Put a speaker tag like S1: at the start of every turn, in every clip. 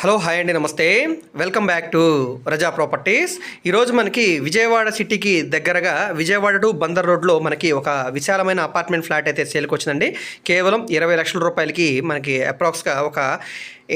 S1: Hello hi అండి నమస్తే. Welcome back to Raza properties. ఈరోజు మనకి విజయవాడ సిటీకి దగ్గరగా విజయవాడ టు బందర్ రోడ్లో మనకి ఒక విశాలమైన అపార్ట్మెంట్ ఫ్లాట్ అయితే సేల్కి వచ్చిందండి. కేవలం ఇరవై లక్షల రూపాయలకి మనకి అప్రాక్స్గా ఒక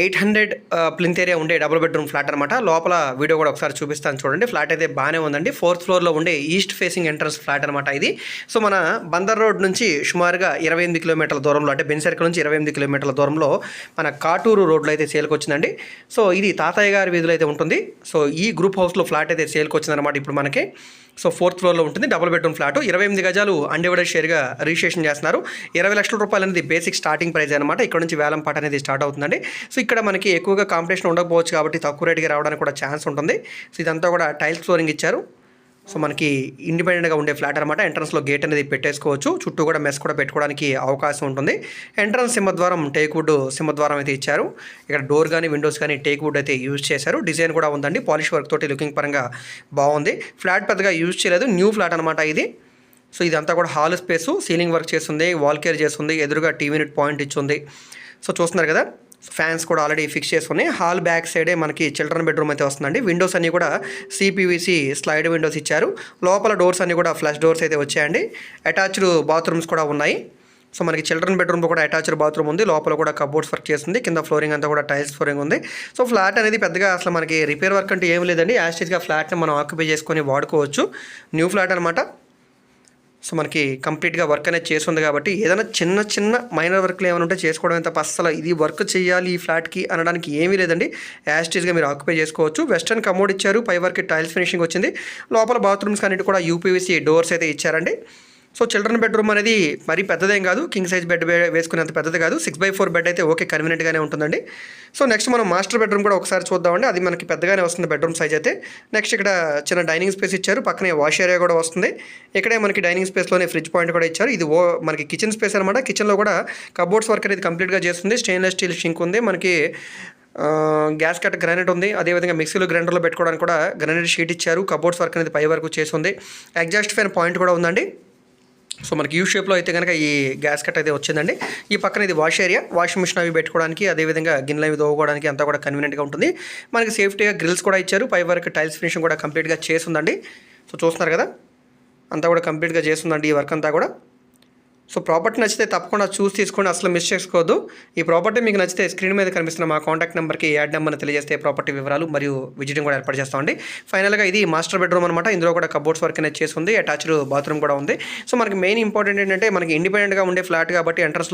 S1: ఎయిట్ హండ్రెడ్ ప్లింత్ ఏరియా ఉండే డబుల్ బెడ్రూమ్ ఫ్లాట్ అనమాట లోపల వీడియో కూడా ఒకసారి చూపిస్తాను చూడండి. ఫ్లాట్ అయితే బాగానే ఉందండి. ఫోర్త్ ఫ్లోర్లో ఉండే ఈస్ట్ ఫేసింగ్ ఎంట్రన్స్ ఫ్లాట్ అనమాట ఇది. సో మన బందర్ రోడ్ నుంచి సుమారుగా ఇరవై ఎనిమిది కిలోమీటర్ల దూరంలో అంటే బెన్ సర్కిల్ నుంచి ఇరవై ఎనిమిది కిలోమీటర్ల దూరంలో మన కాటూరు రోడ్లో అయితే సేల్కి వచ్చిందండి. సో ఇది తాతయ్య గారి వీధిలో అయితే ఉంటుంది. సో ఈ గ్రూప్ హౌస్లో ఫ్లాట్ అయితే సేల్కి వచ్చిందనమాట ఇప్పుడు మనకి. సో ఫోర్త్ ఫ్లోర్లో ఉంటుంది డబుల్ బెడ్రూమ్ ఫ్లాట్. ఇరవై ఎనిమిది గజాలు అన్డివైడెడ్ షేర్గా రిజిస్ట్రేషన్ చేస్తున్నారు. ఇరవై లక్షల రూపాయలు అనేది బేసిక్ స్టార్టింగ్ ప్రైస్ అనమాట ఇక్కడ నుంచి వేలం పాట అనేది స్టార్ట్ అవుతుందండి. సో ఇక్కడ మనకి ఎక్కువగా కాంపిటీషన్ ఉండకపోవచ్చు కాబట్టి తక్కువ రేటుకి రావడానికి కూడా ఛాన్స్ ఉంటుంది. సో ఇదంతా కూడా టైల్స్ ఫ్లోరింగ్ ఇచ్చారు. సో మనకి ఇండిపెండెంట్గా ఉండే ఫ్లాట్ అనమాట ఎంట్రన్స్లో గేట్ అనేది పెట్టేసుకోవచ్చు. చుట్టూ కూడా మెస్ కూడా పెట్టుకోవడానికి అవకాశం ఉంటుంది. ఎంట్రన్స్ సింహద్వారం టేక్వుడ్ సింహద్వారం అయితే ఇచ్చారు. ఇక్కడ డోర్ కానీ విండోస్ కానీ టేక్వుడ్ అయితే యూజ్ చేశారు. డిజైన్ కూడా ఉందండి. పాలిష్ వర్క్ తోటి లుకింగ్ పరంగా బాగుంది. ఫ్లాట్ పెద్దగా యూజ్ చేయలేదు. న్యూ ఫ్లాట్ అనమాట ఇది. సో ఇదంతా కూడా హాల్ స్పేస్ సీలింగ్ వర్క్ చేస్తుంది వాల్ కేర్ చేస్తుంది ఎదురుగా టీవీ యూనిట్ పాయింట్ ఇచ్చింది. సో చూస్తున్నారు కదా? ఫ్యాన్స్ కూడా ఆల్రెడీ ఫిక్స్ చేసుకుని హాల్ బ్యాక్ సైడే మనకి చిల్డ్రన్ బెడ్రూమ్ అయితే వస్తుందండి. విండోస్ అన్నీ కూడా సిపివిసి స్లైడ్ విండోస్ ఇచ్చారు. లోపల డోర్స్ అన్నీ కూడా ఫ్లష్ డోర్స్ అయితే వచ్చాయండి. అటాచ్డ్ బాత్రూమ్స్ కూడా ఉన్నాయి. సో మనకి చిల్డ్రన్ బెడ్రూమ్లో కూడా అటాచ్డ్ బాత్రూమ్ ఉంది. లోపల కూడా కబోర్డ్స్ వర్క్ చేస్తుంది. కింద ఫ్లోరింగ్ అంతా కూడా టైల్స్ ఫ్లోరింగ్ ఉంది. సో ఫ్లాట్ అనేది పెద్దగా అసలు మనకి రిపేర్ వర్క్ అంటే ఏం లేదండి. యాస్టేజ్గా ఫ్లాట్ని మనం ఆక్యుపై చేసుకొని వాడుకోవచ్చు. న్యూ ఫ్లాట్ అనమాట సో మనకి కంప్లీట్గా వర్క్ అనేది చేస్తుంది కాబట్టి ఏదైనా చిన్న చిన్న మైనర్ వర్క్లు ఏమైనా ఉంటే చేసుకోవడం తప్ప అస్సలు ఇది వర్క్ చేయాలి ఈ ఫ్లాట్కి అనడానికి ఏమీ లేదండి. యాస్టీస్గా మీరు ఆక్యుపై చేసుకోవచ్చు. వెస్టర్న్ కమోడ్ ఇచ్చారు. పై వర్క్ టైల్స్ ఫినిషింగ్ వచ్చింది. లోపల బాత్రూమ్స్ అన్నిటి కూడా యూపీవీసీ డోర్స్ అయితే ఇచ్చారండి. సో చిల్డ్రన్ బెడ్రూమ్ అనేది మరీ పెద్దదేం కాదు. కింగ్ సైజ్ బెడ్ వేసుకునేంత పెద్దది కాదు. సిక్స్ బై ఫోర్ బెడ్ అయితే ఓకే కన్వీనియంట్గానే ఉంటుందండి. సో నెక్స్ట్ మనం మాస్టర్ బెడ్రూమ్ కూడా ఒకసారి చూద్దామండి. అది మనకి పెద్దగానే వస్తుంది బెడ్రూమ్ సైజ్ అయితే. నెక్స్ట్ ఇక్కడ చిన్న డైనింగ్ స్పేస్ ఇచ్చారు. పక్కనే వాష్ ఏరియా కూడా వస్తుంది. ఇక్కడే మనకి డైనింగ్ స్పేస్లోనే ఫ్రిడ్జ్ పాయింట్ కూడా ఇచ్చారు. ఇది ఓ మనకి కిచెన్ స్పేస్ అనమాట కిచెన్లో కూడా కబోర్డ్స్ వర్క్ అనేది కంప్లీట్గా చేస్తుంది. స్టెయిన్లెస్ స్టీల్ షింక్ ఉంది. మనకి గ్యాస్ కట్ గ్రానైట్ ఉంది. అదేవిధంగా మిక్సీలో గ్రైండర్లో పెట్టుకోవడానికి కూడా గ్రానైట్ షీట్ ఇచ్చారు. కబోర్డ్స్ వర్క్ అనేది పై వరకు చేసి ఉంది. ఎగ్జాస్ట్ ఫ్యాన్ పాయింట్ కూడా ఉందండి. సో మనకి యూ షేప్లో అయితే కనుక ఈ గ్యాస్ కట్ అయితే వచ్చిందండి. ఈ పక్కన ఇది వాష్ ఏరియా వాషింగ్ మిషన్ అవి పెట్టుకోవడానికి అదేవిధంగా గిన్నెలు అవి దోవుకోవడానికి అంతా కూడా కన్వీనియంట్గా ఉంటుంది. మనకి సేఫ్టీగా గ్రిల్స్ కూడా ఇచ్చారు. పై వరకు టైల్స్ ఫినిషింగ్ కూడా కంప్లీట్గా చేస్తుందండి సో చూస్తున్నారు కదా? అంతా కూడా కంప్లీట్గా చేస్తుందండి ఈ వర్క్ అంతా కూడా. సో ప్రాపర్టీ నచ్చితే తప్పకుండా చూసి తీసుకోండి. అసలు మిస్ చేసుకోవద్దు. ఈ ప్రాపర్టీ మీకు నచ్చితే స్క్రీన్ మీద కనిపిస్తున్న మా కాంటాక్ట్ నెంబర్కి యాడ్ నెంబర్ని తెలియజేస్తే ప్రాపర్టీ వివరాలు మరియు విజిటింగ్ కూడా ఏర్పాటు చేస్తామండి ఫైనల్గా ఇది మాస్టర్ బెడ్రూమ్ అనమాట ఇందులో కూడా కబోర్డ్స్ వర్క్ అనేది చేసి ఉంది. అటాచ్డ్ బాత్రూమ్ కూడా ఉంది. సో మనకి మెయిన్ ఇంపార్టెంట్ ఏంటంటే మనకి ఇండిపెండెంట్గా ఉండే ఫ్లాట్ కాబట్టి ఎంట్రన్స్లో